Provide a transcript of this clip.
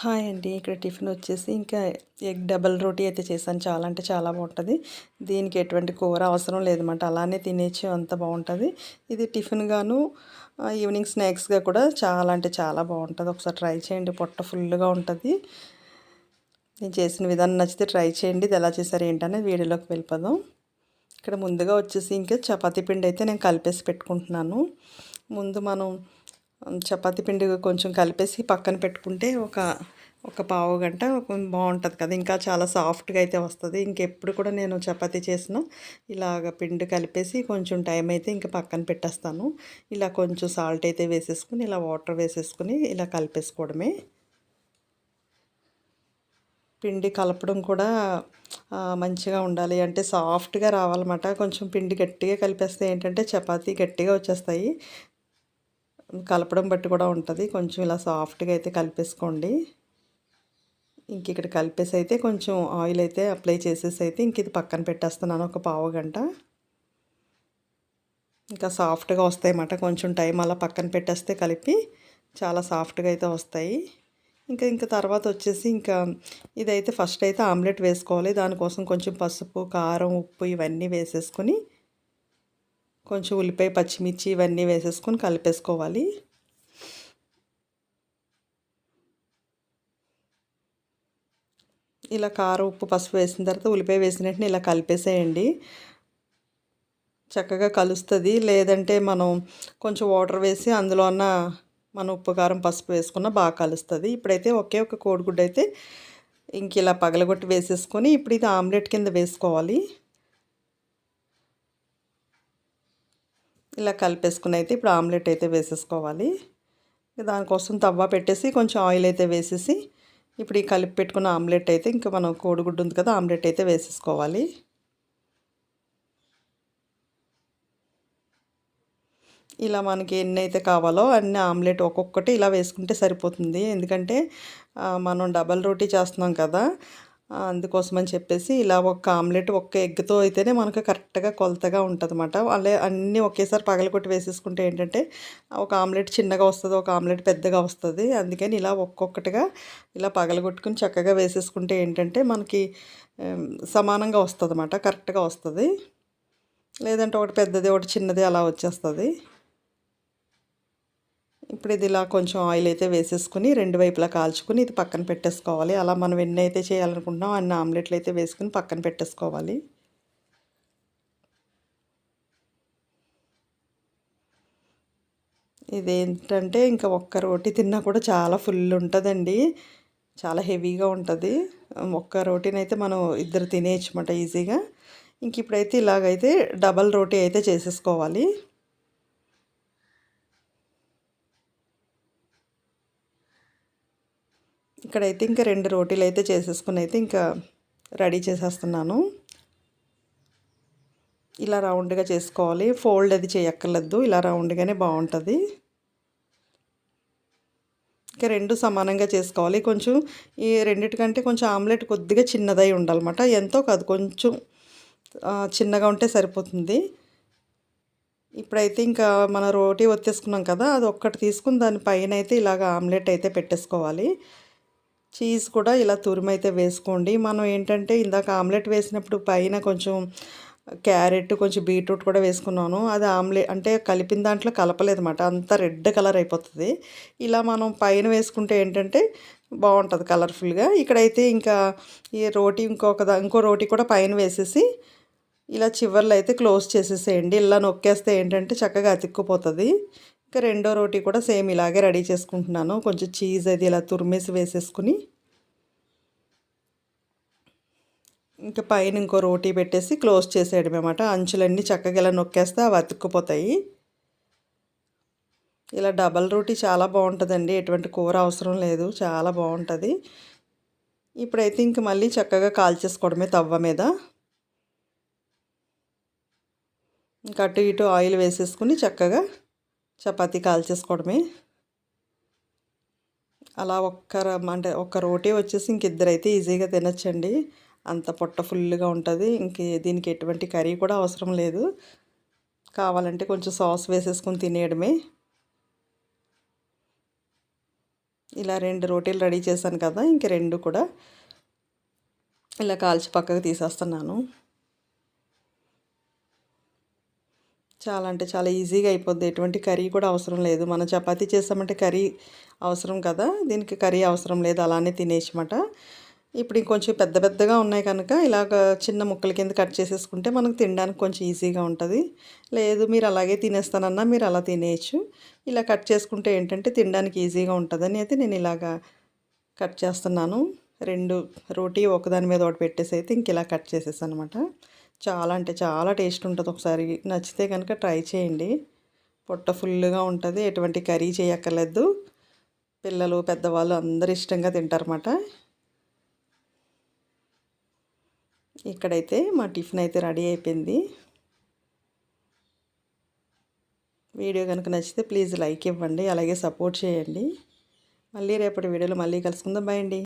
Hi అండి. ఇక్కడ tiffin వచ్చేసి ఇంకా ఎగ్ డబల్ రోటీ అయితే చేశాను. చాలా అంటే చాలా బాగుంటుంది. దీనికి ఎటువంటి కూర అవసరం లేదన్నమాట. అలానే తినేచ్చు అంత బాగుంటుంది. ఇది టిఫిన్ గాను ఈవినింగ్ స్నాక్స్గా కూడా చాలా అంటే చాలా బాగుంటుంది. ఒకసారి ట్రై చేయండి. పొట్ట ఫుల్గా ఉంటుంది. నేను చేసిన విధానం నచ్చితే ట్రై చేయండి. ఇది ఎలా చేశారు ఏంటనేది వీడియోలోకి వెళ్ళిపోదాం. ఇక్కడ ముందుగా వచ్చేసి ఇంకా చపాతీ పిండి అయితే నేను కలిపేసి పెట్టుకుంటున్నాను. ముందు మనం చపాతి పిండి కొంచెం కలిపేసి పక్కన పెట్టుకుంటే ఒక ఒక పావు గంట బాగుంటుంది కదా. ఇంకా చాలా సాఫ్ట్గా అయితే వస్తుంది. ఇంకెప్పుడు కూడా నేను చపాతీ చేసిన ఇలాగ పిండి కలిపేసి కొంచెం టైం అయితే ఇంకా పక్కన పెట్టేస్తాను. ఇలా కొంచెం సాల్ట్ అయితే వేసేసుకుని ఇలా వాటర్ వేసేసుకుని ఇలా కలిపేసుకోవడమే. పిండి కలపడం కూడా మంచిగా ఉండాలి. అంటే సాఫ్ట్గా రావాలన్నమాట. కొంచెం పిండి గట్టిగా కలిపేస్తే ఏంటంటే చపాతీ గట్టిగా వచ్చేస్తాయి. కలపడం బట్టి కూడా ఉంటుంది. కొంచెం ఇలా సాఫ్ట్గా అయితే కలిపేసుకోండి. ఇంక ఇక్కడ కలిపేసి అయితే కొంచెం ఆయిల్ అయితే అప్లై చేసేసి అయితే ఇంక ఇది పక్కన పెట్టేస్తున్నాను ఒక పావు గంట. ఇంకా సాఫ్ట్గా వస్తాయన్నమాట కొంచెం టైం అలా పక్కన పెట్టేస్తే కలిపి చాలా సాఫ్ట్గా అయితే వస్తాయి. ఇంకా ఇంకా తర్వాత వచ్చేసి ఇంకా ఇదైతే ఫస్ట్ అయితే ఆమ్లెట్ వేసుకోవాలి. దానికోసం కొంచెం పసుపు కారం ఉప్పు ఇవన్నీ వేసేసుకొని కొంచెం ఉల్లిపాయ పచ్చిమిర్చి ఇవన్నీ వేసేసుకొని కలిపేసుకోవాలి. ఇలా కారం ఉప్పు పసుపు వేసిన తర్వాత ఉల్లిపాయ వేసిన వెంటనే ఇలా కలిపేసేయండి. చక్కగా కలుస్తుంది. లేదంటే మనం కొంచెం వాటర్ వేసి అందులో ఉన్న మనం ఉప్పు కారం పసుపు వేసుకున్న బాగా కలుస్తుంది. ఇప్పుడైతే ఒకే ఒక కోడిగుడ్డ అయితే ఇంక ఇలా పగలగొట్టి వేసేసుకొని ఇప్పుడు ఇది ఆమ్లెట్ కింద వేసుకోవాలి. ఇలా కలిపేసుకుని అయితే ఇప్పుడు ఆమ్లెట్ అయితే వేసేసుకోవాలి. దానికోసం తవ్వ పెట్టేసి కొంచెం ఆయిల్ అయితే వేసేసి ఇప్పుడు ఈ కలిపి పెట్టుకున్న ఆమ్లెట్ అయితే ఇంకా మనం కోడిగుడ్డు ఉంది కదా ఆమ్లెట్ అయితే వేసేసుకోవాలి. ఇలా మనకి ఎన్ని అయితే కావాలో అన్ని ఆమ్లెట్ ఒక్కొక్కటి ఇలా వేసుకుంటే సరిపోతుంది. ఎందుకంటే మనం డబల్ రోటీ చేస్తున్నాం కదా అందుకోసమని చెప్పేసి ఇలా ఒక ఆమ్లెట్ ఒక్క ఎగ్తో అయితేనే మనకు కరెక్ట్గా కొలతగా ఉంటుంది అనమాట అలా అన్నీ ఒకేసారి పగలగొట్టి వేసేసుకుంటే ఏంటంటే ఒక ఆమ్లెట్ చిన్నగా వస్తుంది ఒక ఆమ్లెట్ పెద్దగా వస్తుంది. అందుకని ఇలా ఒక్కొక్కటిగా ఇలా పగలగొట్టుకుని చక్కగా వేసేసుకుంటే ఏంటంటే మనకి సమానంగా వస్తుంది అన్నమాట కరెక్ట్గా వస్తుంది. లేదంటే ఒకటి పెద్దది ఒకటి చిన్నది అలా వచ్చేస్తుంది. ఇప్పుడు ఇది ఇలా కొంచెం ఆయిల్ అయితే వేసేసుకుని రెండు వైపులా కాల్చుకుని ఇది పక్కన పెట్టేసుకోవాలి. అలా మనం ఎన్ని అయితే చేయాలనుకుంటున్నాం అన్ని ఆమ్లెట్లు అయితే వేసుకుని పక్కన పెట్టేసుకోవాలి. ఇదేంటంటే ఇంకా ఒక్క రోటీ తిన్నా కూడా చాలా ఫుల్ ఉంటుందండి. చాలా హెవీగా ఉంటుంది. ఒక్క రోటీని అయితే మనం ఇద్దరు తినేయచ్చు అన్నమాట ఈజీగా. ఇంక ఇప్పుడైతే ఇలాగైతే డబల్ రోటీ అయితే చేసేసుకోవాలి. ఇక్కడైతే ఇంకా రెండు రోటీలు అయితే చేసేసుకుని అయితే ఇంకా రెడీ చేసేస్తున్నాను. ఇలా రౌండ్గా చేసుకోవాలి. ఫోల్డ్ అది చేయక్కర్లేదు. ఇలా రౌండ్గానే బాగుంటుంది. ఇంకా రెండు సమానంగా చేసుకోవాలి. కొంచెం ఈ రెండిటికంటే కొంచెం ఆమ్లెట్ కొద్దిగా చిన్నదై ఉండాలన్నమాట. ఎంతో కాదు కొంచెం చిన్నగా ఉంటే సరిపోతుంది. ఇప్పుడైతే ఇంకా మన రోటీ వచ్చేసుకున్నాం కదా అది ఒక్కటి తీసుకుని దాని పైన అయితే ఇలాగ ఆమ్లెట్ అయితే పెట్టేసుకోవాలి. చీజ్ కూడా ఇలా తురిమైతే వేసుకోండి. మనం ఏంటంటే ఇందాక ఆమ్లెట్ వేసినప్పుడు పైన కొంచెం క్యారెట్ కొంచెం బీట్రూట్ కూడా వేసుకున్నాను. అది ఆమ్లెట్ అంటే కలిపిన దాంట్లో కలపలేదు అనమాట అంత రెడ్ కలర్ అయిపోతుంది. ఇలా మనం పైన వేసుకుంటే ఏంటంటే బాగుంటుంది కలర్ఫుల్గా. ఇక్కడైతే ఇంకా ఈ రోటీ ఇంకొక ఇంకో రోటీ కూడా పైన వేసేసి ఇలా చివర్లో అయితే క్లోజ్ చేసేసేయండి. ఇలా నొక్కేస్తే ఏంటంటే చక్కగా అతిక్కుపోతుంది. ఇంకా రెండో రోటీ కూడా సేమ్ ఇలాగే రెడీ చేసుకుంటున్నాను. కొంచెం చీజ్ అది ఇలా తురిమేసి వేసేసుకుని. ఇంకా పైన ఇంకో రోటీ పెట్టేసి క్లోజ్ చేసేయడం అనమాట అంచులన్నీ చక్కగా ఇలా నొక్కేస్తే అవి అతుక్కుపోతాయి. ఇలా డబల్ రోటీ చాలా బాగుంటుందండి. ఎటువంటి కూర అవసరం లేదు. చాలా బాగుంటుంది. ఇప్పుడైతే ఇంక మళ్ళీ చక్కగా కాల్చేసుకోవడమే తవ్వ మీద. ఇంకా అటు ఇటు ఆయిల్ వేసేసుకుని చక్కగా చపాతీ కాల్చేసుకోవడమే. అలా ఒక్క అంటే ఒక్క రోటీ వచ్చేసి ఇంక ఇద్దరైతే ఈజీగా తినచ్చండి. అంత పొట్ట ఫుల్గా ఉంటుంది. ఇంక దీనికి ఎటువంటి కర్రీ కూడా అవసరం లేదు. కావాలంటే కొంచెం సాస్ వేసేసుకొని తినేయడమే. ఇలా రెండు రోటీలు రెడీ చేశాను కదా ఇంక రెండు కూడా. ఇలా కాల్చి పక్కకు తీసేస్తున్నాను. చాలా అంటే చాలా ఈజీగా అయిపోద్ది. ఎటువంటి కర్రీ కూడా అవసరం లేదు. మనం చపాతీ చేస్తామంటే కర్రీ అవసరం కదా? దీనికి కర్రీ అవసరం లేదు. అలానే తినేసమాట ఇప్పుడు ఇంకొంచెం పెద్ద పెద్దగా ఉన్నాయి కనుక ఇలాగ చిన్న ముక్కల కింద కట్ చేసేసుకుంటే మనకు తినడానికి కొంచెం ఈజీగా ఉంటుంది. లేదు మీరు అలాగే తినేస్తానన్నా మీరు అలా తినేయచ్చు. ఇలా కట్ చేసుకుంటే ఏంటంటే తినడానికి ఈజీగా ఉంటుందని అయితే నేను ఇలాగా కట్ చేస్తున్నాను. రెండు రోటీ ఒకదాని మీద ఒకటి పెట్టేసి అయితే ఇంక ఇలా కట్ చేసేసాను అనమాట చాలా అంటే చాలా టేస్ట్ ఉంటుంది ఒకసారి. నచ్చితే కనుక ట్రై చేయండి. పొట్ట ఫుల్గా ఉంటుంది. ఎటువంటి కర్రీ చేయక్కర్లేదు. పిల్లలు పెద్దవాళ్ళు అందరు ఇష్టంగా తింటారన్నమాట. ఇక్కడైతే మా టిఫిన్ అయితే రెడీ అయిపోయింది. వీడియో కనుక నచ్చితే ప్లీజ్ లైక్ ఇవ్వండి. అలాగే సపోర్ట్ చేయండి. మళ్ళీ రేపటి వీడియోలో మళ్ళీ కలుసుకుందాం. బాయ్ అండి.